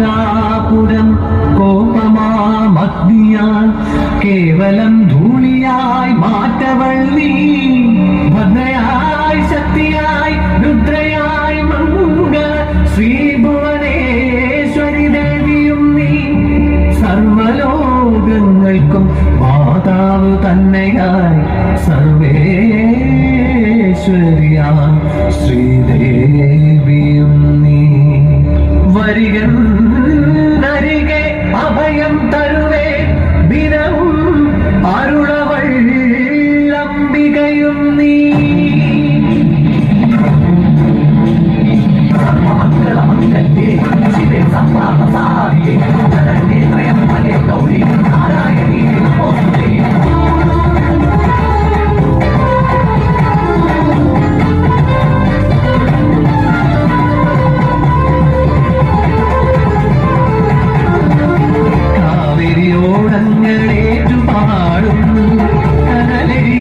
മധുരാപുരം കോപമാമഗ്നിയാൽ കേവലം ധൂളിയായി മാറ്റവൾ നീ ഭദ്രയായി ശക്തിയായി രുദ്രയായി മംഗ ശ്രീഭുവനേശ്വരി ദേവിയും നീ. സർവലോകങ്ങൾക്കും മാതാവ് തന്നെയായി സർവേശ്വരിയായി വരികൾ only